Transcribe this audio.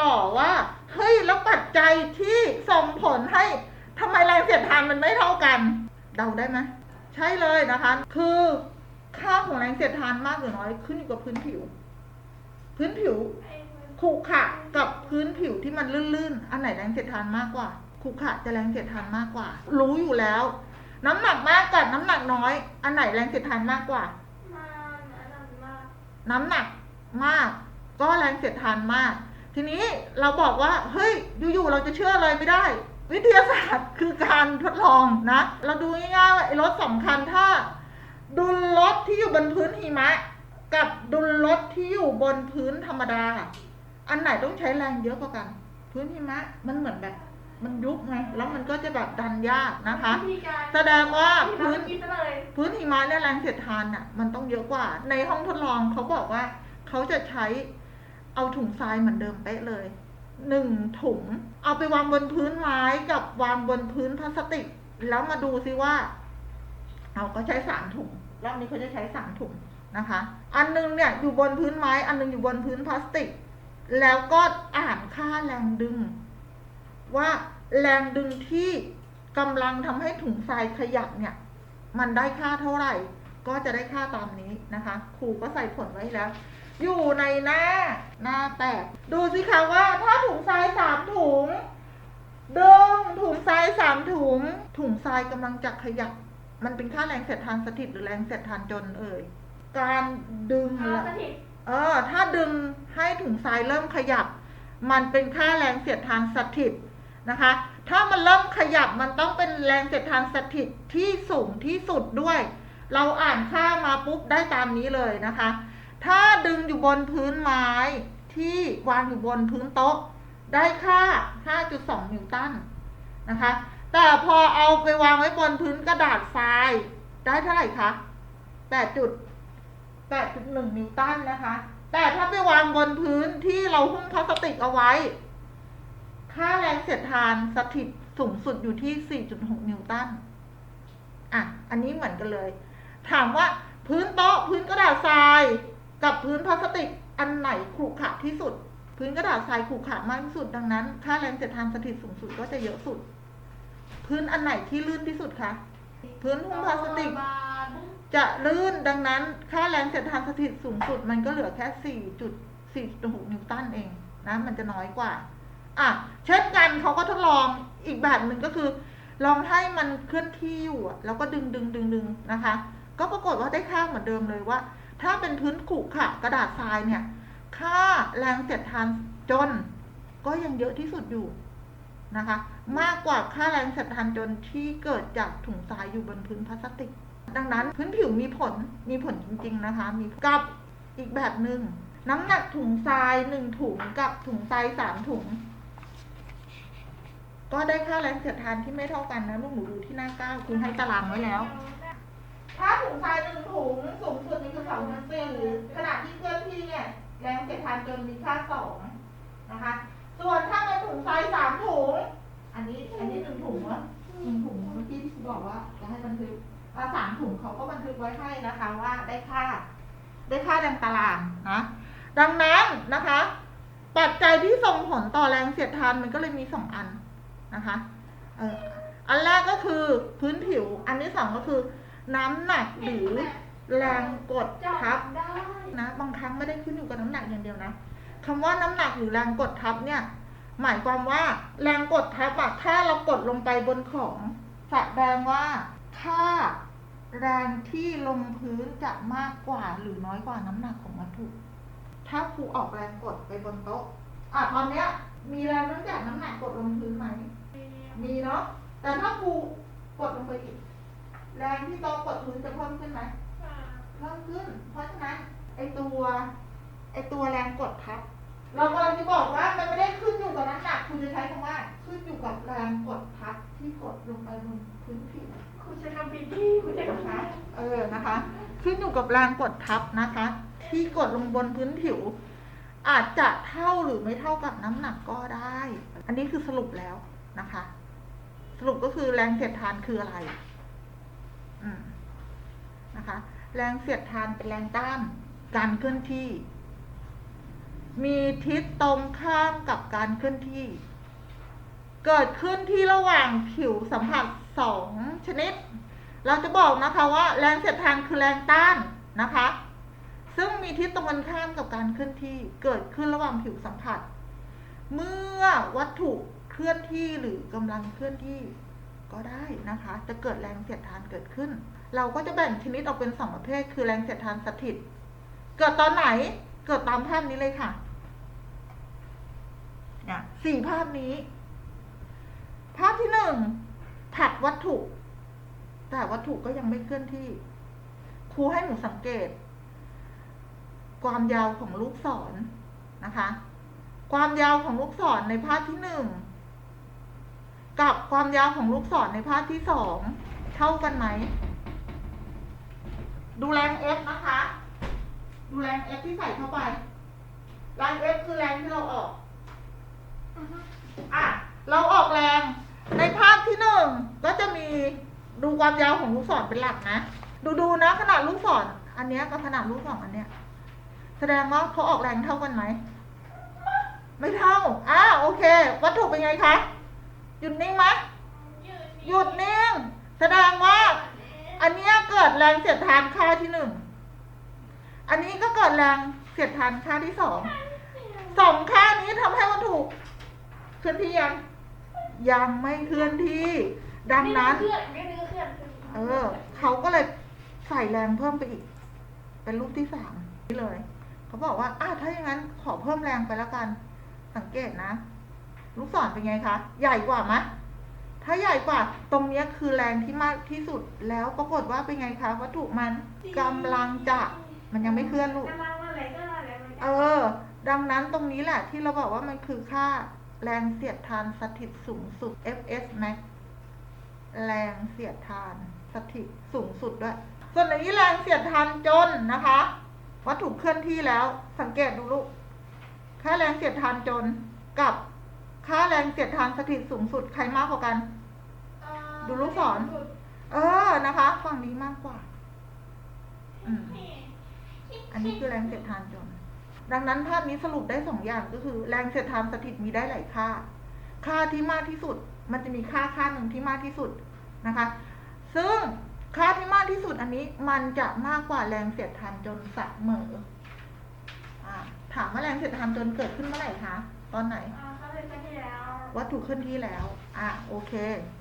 ต่อว่าเฮ้ยแล้วปัจจัยที่ส่งผลให้ทำไมแรงเสียดทานมันไม่เท่ากัน เดาได้ไหมใช่เลยนะคะ คือค่าของแรงเสียดทานมากหรือน้อยขึ้นอยู่กับพื้นผิว พื้นผิวขรุขระกับพื้นผิวที่มันลื่นๆ อันไหนแรงเสียดทานมากกว่าขรุขระจะแรงเสียดทานมากกว่า รู้อยู่แล้ว น้ำหนักมากกับน้ำหนักน้อย อันไหนแรงเสียดทานมากกว่ามาแนะนำมากน้ำหนักมาก ก็แรงเสียดทานมาก ทีนี้เราบอกว่าเฮ้ยอยู่ๆเราจะเชื่อเลยไม่ได้ วิทยาศาสตร์คือการทดลองนะ เราดูง่ายๆว่าไอ้รถสองคัญถ้า ดุลรถที่อยู่บนพื้นหิมะ กับดุลรถที่อยู่บนพื้นธรรมดา อันไหนต้องใช้แรงเยอะกว่ากัน พื้นหิมะมันเหมือนแบบ มันยุบไงแล้วมันก็จะแบบดันยากนะคะวิธีการแสดงว่าพื้พื้นนกินซะเลยพื้นหิมะเนี่ยแรงเสียดทานน่ะมันต้องเยอะกว่า ในห้องทดลองเขาบอกว่าเขาจะใช้ เอาถุงทรายเหมือนเดิมเป๊ะเลยหนึ่งถุง เอาไปวางบนพื้นไม้กับวางบนพื้นพลาสติก แล้วมาดูซิว่า เอาก็ใช้สามถุงรอบนี้เขาจะใช้สามถุงนะคะ อันหนึงเนี่ยอยู่บนพื้นไม้ อันหนึงอยู่บนพื้นพลาสติก แล้วก็อ่านค่าแรงดึง ว่าแรงดึงที่กำลังทำให้ถุงทรายขยับเนี่ย มันได้ค่าเท่าไหร่ ก็จะได้ค่าตามนี้นะคะครูก็ใส่ผลไว้แล้ว อยู่ในหน้า หน้าแปดดูสิคะว่าถ้าถุงทรายสามถุงดึงถุงทรายสามถุง ถุงทรายกำลังจะขยับ มันเป็นค่าแรงเสียดทานสถิตหรือแรงเสียดทานจนเอ่ย การดึงพาและสถิตเออ ถ้าดึงให้ถุงทรายเริ่มขยับ มันเป็นค่าแรงเสียดทานสถิตนะคะ ถ้ามันเริ่มขยับมันต้องเป็นแรงเสียดทานสถิตที่สูงที่สุดด้วย เราอ่านค่ามาปุ๊บได้ตามนี้เลยนะคะ ถ้าดึงอยู่บนพื้นไม้ที่วางอยู่บนพื้นโต๊ะ ได้ค่า 5.2 นิวตันนะคะ แต่พอเอาไปวางไว้บนพื้นกระดาษทราย ได้เท่าไหร่คะ8จุด8.1 นิวตันนะคะ แต่ถ้าไปวางบนพื้นที่เราหุ้มพลาสติกเอาไว้ ค่าแรงเสียดทานสถิตสูงสุดอยู่ที่ 4.6 นิวตัน อะ อันนี้เหมือนกันเลย ถามว่าพื้นโต๊ะพื้นกระดาษทราย กับพื้นพลาสติกอันไหนขรุขระที่สุด พื้นกระดาษทรายขรุขระมากที่สุดดังนั้น ค่าแรงเสียดทานสถิตสูงสุดก็จะเยอะสุด พื้นอันไหนที่ลื่นที่สุดคะพื้นหุ้มพลาสติก จะลื่นดังนั้น ค่าแรงเสียดทานสถิตสูงสุด มันก็เหลือแค่ 4.4.6 นิวตันเองนะมันจะน้อยกว่าอะเช่นกันเขาก็ทดลองอีกแบบหนึ่งก็คือ ลองให้มันเคลื่อนที่อยู่แล้วก็ดึงดึงดึงดึงนะคะ ก็ปรากฏว่าได้ค่าเหมือนเดิมเลยว่า ถ้าเป็นพื้นขรุขระกระดาษทรายเนี่ย ค่าแรงเสียดทานจน ก็ยังเยอะที่สุดอยู่นะคะ มากกว่าค่าแรงเสียดทานจนที่เกิดจากถุงทรายอยู่บนพื้นพลาสติก ดังนั้นพื้นผิวมีผลมีผลจริง ๆนะคะ มีกับอีกแบบหนึ่งน้ำหนักถุงทรายหนึ่งถุงกับถุงทรายสามถุง ก็ได้ค่าแรงเสียดทานที่ไม่เท่ากันนะลูกหนูดูที่หน้าเก้าคุณให้ตารางไว้แล้ว ถ้าถุงทรายหนึ่งถุงสูงสุดนี่คือสองจุดสี่ขณะที่เคลื่อนที่เนี่ยแรงเสียดทานจนมีค่าสองนะคะ ส่วนถ้าเป็นถุงทรายสามถุง อันนี้อันนี้หนึ่งถุงเนาะหนึ่งถุงเมื่อกี้ที่บอกว่าจะให้บันทึกอะสามถุงเขาก็บันทึกไว้ให้นะคะว่าได้ค่า ได้ค่าดังตารางนะดังนั้นนะคะ ปัจจัยที่ส่งผลต่อแรงเสียดทานมันก็เลยมีสองอันนะคะอันแรกก็คือพื้นผิว อันที่สองก็คือ น้ำหนักหรือแรงกดทับนะ บางครั้งไม่ได้ขึ้นอยู่กับน้ำหนักอย่างเดียวนะคำว่าน้ำหนักหรือแรงกดทับเนี่ย หมายความว่าแรงกดทับอะถ้าเรากดลงไปบนของแสดงว่าค่าแรงที่ลงพื้นจะมากกว่าหรือน้อยกว่าน้ำหนักของวัตถุ ถ้าครูออกแรงกดไปบนโต๊ะอะตอนเนี้ย มีแรงเนื่องจากน้ำหนักกดลงพื้นไหม มีเนาะ แต่ถ้าครูกดลงไปอีก แรงที่โต๊ะกดพื้นจะเพิ่มขึ้นไหมเพิ่มขึ้น เพราะฉะนั้นไอตัวไอตัวแรงกดทับ เรากำลังจะบอกว่ามันไม่ได้ขึ้นอยู่กับน้ำหนักคุณจะใช้คำว่า ขึ้นอยู่กับแรงกดทับที่กดลงไปบนพื้นผิวคุณใช้คำผิดที่คุณใช้คำนะคะผิดเออนะคะ ขึ้นอยู่กับแรงกดทับนะคะ ที่กดลงบนพื้นผิว อาจจะเท่าหรือไม่เท่ากับน้ำหนักก็ได้ อันนี้คือสรุปแล้วนะคะ สรุปก็คือแรงเสียดทานคืออะไรอืม นะคะ แรงเสียดทานเป็นแรงต้านการเคลื่อนที่ มีทิศตรงข้ามกับการเคลื่อนที่ เกิดขึ้นที่ระหว่างผิวสัมผัสสองชนิด เราจะบอกนะคะว่าแรงเสียดทานคือแรงต้านนะคะ ซึ่งมีทิศตรงกันข้ามกับการเคลื่อนที่ เกิดขึ้นระหว่างผิวสัมผัส เมื่อวัตถุเคลื่อนที่หรือกำลังเคลื่อนที่ ก็ได้นะคะ จะเกิดแรงเสียดทานเกิดขึ้น เราก็จะแบ่งชนิดออกเป็นสองประเภท คือแรงเสียดทานสถิต เกิดตอนไหน เกิดตามภาพนี้เลยค่ะเนี่ยสี่ภาพนี้ ภาพที่หนึ่งผักวัตถุ แต่วัตถุก็ยังไม่เคลื่อนที่ ครูให้หนูสังเกต ความยาวของลูกศรนะคะ ความยาวของลูกศรในภาพที่หนึ่ง กับความยาวของลูกศรในภาพที่สองเท่ากันไหม ดูแรง F นะคะ ดูแรง F ที่ใส่เข้าไป แรง F คือแรงที่เราออก อะ เราออกแรง ในภาพที่หนึ่งก็จะมีดูความยาวของลูกศรเป็นหลักนะ ดูดูนะขนาดลูกศรอันนี้กับขนาดลูกศรอันเนี้ย แสดงว่าเขาออกแรงเท่ากันไหม ไม่เท่า อ่าโอเค วัตถุเป็นไงคะ หยุดนิ่งไหมหยุดนิ่ง แสดงว่า อันเนี้ยเกิดแรงเสียดทานค่าที่หนึ่ง อันนี้ก็เกิดแรงเสียดทานค่าที่สองสองค่านี้ทำให้วัตถุเคลื่อนที่ยัง ยังไม่เคลื่อนที่ ดังนั้นเคลื่อนไม่ได้เคลื่อนเออ เขาก็เลยใส่แรงเพิ่มไปอีก เป็นรูปที่สามนี่เลย เขาบอกว่าอ้าวถ้าอย่างนั้นขอเพิ่มแรงไปแล้วกัน สังเกตนะ ลูกศรเป็นไงคะ ใหญ่กว่าไหมถ้าใหญ่กว่าตรงเนี้ยคือแรงที่มากที่สุดแล้วปรากฏว่าเป็นไงคะวัตถุมันกำลังจะมันยังไม่เคลื่อนลูกกำลังอะไรก็อะไรมันเออ ดังนั้นตรงนี้แหละที่เราบอกว่ามันคือค่าแรงเสียดทานสถิตสูงสุด Fs max แรงเสียดทานสถิตสูงสุดด้วย ส่วนอันนี้แรงเสียดทานจนนะคะ วัตถุเคลื่อนที่แล้วสังเกตดูลูก ค่าแรงเสียดทานจนกับ ค่าแรงเสียดทานสถิตสูงสุดใครมากกว่ากัน ดูลูกศร เออนะคะ ฝั่งนี้มากกว่า อืมอันนี้คือแรงเสียดทานจน ดังนั้นภาพนี้สรุปได้สองอย่างก็คือ แรงเสียดทานสถิตมีได้หลายค่า ค่าที่มากที่สุด มันจะมีค่าค่าหนึ่งที่มากที่สุดนะคะ ซึ่งค่าที่มากที่สุดอันนี้มันจะมากกว่าแรงเสียดทานจนเสมออ่าถามว่าแรงเสียดทานจนเกิดขึ้นเมื่อไหร่คะ ตอนไหนเขาเลยไปที่แล้ววัตถุเคลื่อนที่แล้ว อะ โอเคเ